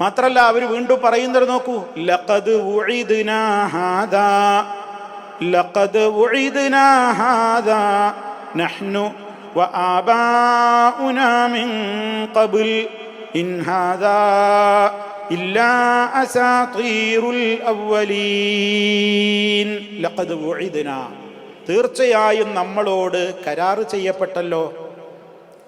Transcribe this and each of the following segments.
മാത്രല്ല അവർ വീണ്ടും പറയുന്നത് നോക്കൂ ലഖദ് ഉഇദ്നാ ഹാദാ ലഖദ് ഉഇദ്നാ ഹാദാ നഹ്നു وآباؤنا من قبل إن هذا إلا أساطير الأولين لقد وعدنا തീർച്ചയായും നമ്മളോട് കരാറ് ചെയ്യപ്പെട്ടല്ലോ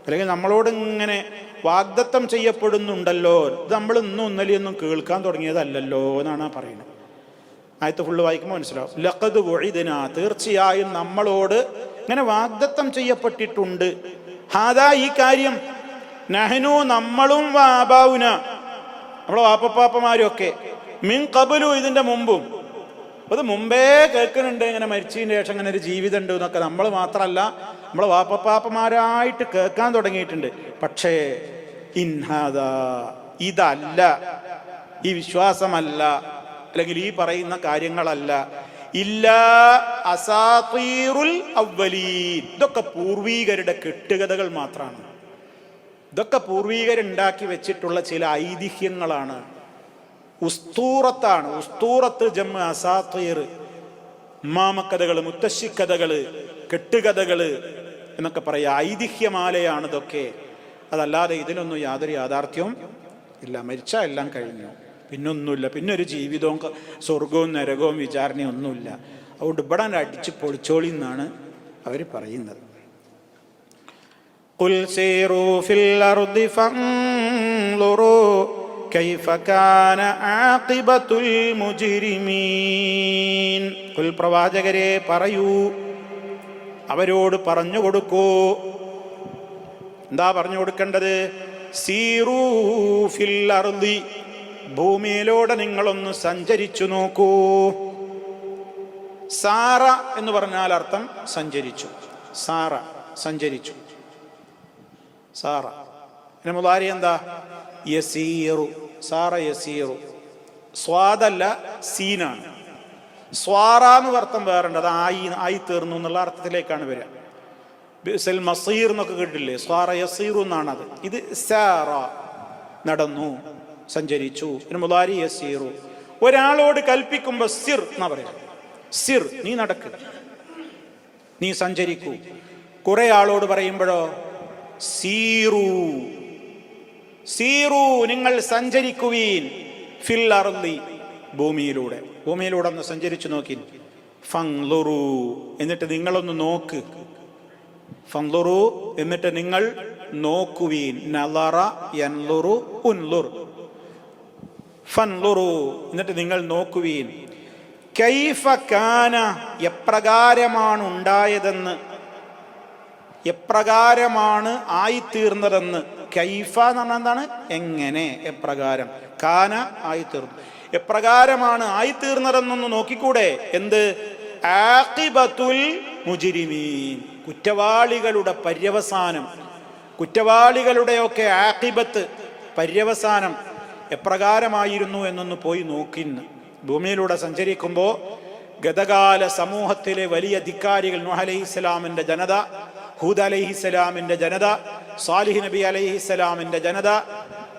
അല്ലെങ്കിൽ നമ്മളോട് ഇങ്ങനെ വാഗ്ദത്തം ചെയ്യപ്പെടുന്നുണ്ടല്ലോ. ഇത് നമ്മൾ ഇന്നും ഇന്നലെയൊന്നും കേൾക്കാൻ തുടങ്ങിയതല്ലല്ലോ എന്നാണ് പറയുന്നത്. ആയത്ത് ഫുള്ള് വായിക്കുമ്പോൾ മനസ്സിലാവും. ലഖദ് ഒഴിതിനാ തീർച്ചയായും നമ്മളോട് ഇങ്ങനെ വാഗ്ദത്തം ചെയ്യപ്പെട്ടിട്ടുണ്ട്. ഹാദാ ഈ കാര്യം. നഹനു നമ്മളും വാബാവുന നമ്മളെ വാപ്പപ്പാപ്പമാരും ഒക്കെ മിൻ കബലു ഇതിന്റെ മുമ്പും. അത് മുമ്പേ കേൾക്കുന്നുണ്ട് ഇങ്ങനെ മരിച്ചതിന് ശേഷം ഇങ്ങനെ ഒരു ജീവിതം ഉണ്ട് എന്നൊക്കെ. നമ്മൾ മാത്രമല്ല നമ്മൾ വാപ്പപ്പാപ്പമാരായിട്ട് കേൾക്കാൻ തുടങ്ങിയിട്ടുണ്ട്. പക്ഷേ ഇൻഹാദ ഇതല്ല. ഈ വിശ്വാസമല്ല. അല്ലെങ്കിൽ ഈ പറയുന്ന കാര്യങ്ങളല്ല. ഇല്ല അസാത്തീറുൽ അവലീൻ ഇതൊക്കെ പൂർവീകരുടെ കെട്ടുകഥകൾ മാത്രമാണ്. ഇതൊക്കെ പൂർവീകരുണ്ടാക്കി വെച്ചിട്ടുള്ള ചില ഐതിഹ്യങ്ങളാണ്. ഉസ്തൂറത്താണ് ഉസ്തൂറത്ത് ജമ്മ അസാത്തീർ ഉമ്മാമക്കഥകൾ മുത്തശ്ശിക്കഥകൾ കെട്ടുകഥകൾ എന്നൊക്കെ പറയാം ഐതിഹ്യമാലയാണ് ഇതൊക്കെ അതല്ലാതെ ഇതിനൊന്നും യാതൊരു യാഥാർത്ഥ്യവും ഇല്ല മരിച്ചാൽ എല്ലാം കഴിഞ്ഞു പിന്നൊന്നുമില്ല പിന്നെ ഒരു ജീവിതവും ക- സ്വർഗവും നരകവും വിചാരണയും ഒന്നുമില്ല അതുകൊണ്ട് ഇവിടെ അടിച്ച് പൊളിച്ചോളി എന്നാണ് അവർ പറയുന്നത് قل سيروا في الأرض فانظروا പ്രവാചകരെ പറയൂ. അവരോട് പറഞ്ഞു കൊടുക്കൂ. എന്താ പറഞ്ഞു കൊടുക്കേണ്ടത്? സീറൂഫില്ലർദി ഭൂമിയിലൂടെ നിങ്ങളൊന്ന് സഞ്ചരിച്ചു നോക്കൂ. സാറ എന്ന് പറഞ്ഞാൽ അർത്ഥം സഞ്ചരിച്ചു. സാറ സഞ്ചരിച്ചു. സാറ. പിന്നെ മുതാരി എന്താ? യസീറു. സാറ യസീറു. സ്വാദല്ല സീനാണ്. സ്വാറ എന്ന് അർത്ഥം വേറുണ്ട്. അത് ആയി ആയി തീർന്നു എന്നുള്ള അർത്ഥത്തിലേക്കാണ് വരിക. ബിസൽ മസീർ എന്നൊക്കെ കേട്ടില്ലേ സ്വാറ യസീറു എന്നാണ് അത്. ഇത് സാറ നടന്നു സഞ്ചരിച്ചു. പിന്നെ മുതാരി യസീറു. ഒരാളോട് കൽപ്പിക്കുമ്പോൾ സിർ എന്നാ പറയാ സിർ നീ നടക്ക്. നീ സഞ്ചരിക്കൂ. കുറെ ആളോട് പറയുമ്പോഴോ സീറു. സീറു നിങ്ങൾ സഞ്ചരിക്കുവീൻ ഫിൽ അർലി ഭൂമിയിലൂടെ. ഭൂമിയിലൂടെ ഒന്ന് സഞ്ചരിച്ചു നോക്കി. ഫങ്ലുറു എന്നിട്ട് നിങ്ങളൊന്ന് നോക്ക്. ഫങ്ലുറു എന്നിട്ട് നിങ്ങൾ നോക്കുവീൻ. നലറ യൻലുറു ഉൻലുർ. ഫൻലുറു എന്നിട്ട് നിങ്ങൾ നോക്കുവീൻ. കൈഫ കാന എപ്രകാരമാണ് ഉണ്ടായതെന്ന്. എപ്രകാരമാണ് ആയിത്തീർന്നതെന്ന്. കൈഫ എന്ന് പറഞ്ഞാൽ എന്താണ്? എങ്ങനെ? എപ്രകാരം. കാന ആയിത്തീർന്നു. എപ്രകാരമാണ് ആയിത്തീർന്നതെന്നൊന്ന് നോക്കിക്കൂടെ? എന്ത്? ആഖിബത്തുൽ മുജിരിമീൻ. കുറ്റവാളികളുടെ പര്യവസാനം. കുറ്റവാളികളുടെയൊക്കെ ആഖിബത്ത് പര്യവസാനം എപ്രകാരമായിരുന്നു എന്നൊന്ന് പോയി നോക്കിന്ന് ഭൂമിയിലൂടെ സഞ്ചരിക്കുമ്പോൾ ഗതകാല സമൂഹത്തിലെ വലിയ ധിക്കാരികൾ നൂഹ് ഇസ്ലാമിന്റെ ജനത ഹൂദ് അലൈഹിസ്സലാമിന്റെ ജനത സാലിഹ് നബി അലൈഹിസ്സലാമിന്റെ ജനത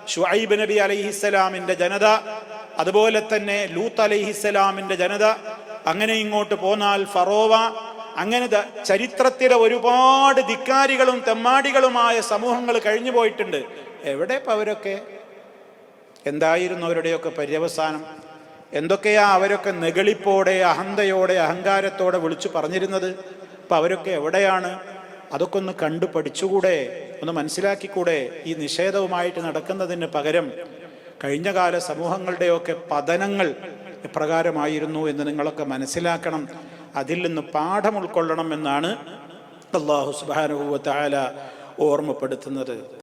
ഷുഐബ് നബി അലൈഹിസ്സലാമിന്റെ ജനത അതുപോലെ തന്നെ ലൂത്ത് അലൈഹിസ്സലാമിന്റെ ജനത. അങ്ങനെ ഇങ്ങോട്ട് പോന്നാൽ ഫറോവ അങ്ങനെ ചരിത്രത്തിലെ ഒരുപാട് ധിക്കാരികളും തെമ്മാടികളുമായ സമൂഹങ്ങൾ കഴിഞ്ഞു പോയിട്ടുണ്ട്. എവിടെ ഇപ്പൊ അവരൊക്കെ? എന്തായിരുന്നു അവരുടെയൊക്കെ പര്യവസാനം? എന്തൊക്കെയാ അവരൊക്കെ നെഗളിപ്പോടെ അഹന്തയോടെ അഹങ്കാരത്തോടെ വിളിച്ചു പറഞ്ഞിരുന്നത്? അപ്പൊ അവരൊക്കെ എവിടെയാണ്? അതൊക്കെ ഒന്ന് കണ്ടു പഠിച്ചുകൂടെ. ഒന്ന് മനസ്സിലാക്കിക്കൂടെ ഈ നിഷേധവുമായിട്ട് നടക്കുന്നതിന് പകരം കഴിഞ്ഞ കാല സമൂഹങ്ങളുടെയൊക്കെ പതനങ്ങൾ എപ്രകാരമായിരുന്നു എന്ന് നിങ്ങളൊക്കെ മനസ്സിലാക്കണം. അതിൽ നിന്ന് പാഠം ഉൾക്കൊള്ളണം എന്നാണ് അള്ളാഹു സുബാനുഭവത്തായ ഓർമ്മപ്പെടുത്തുന്നത്.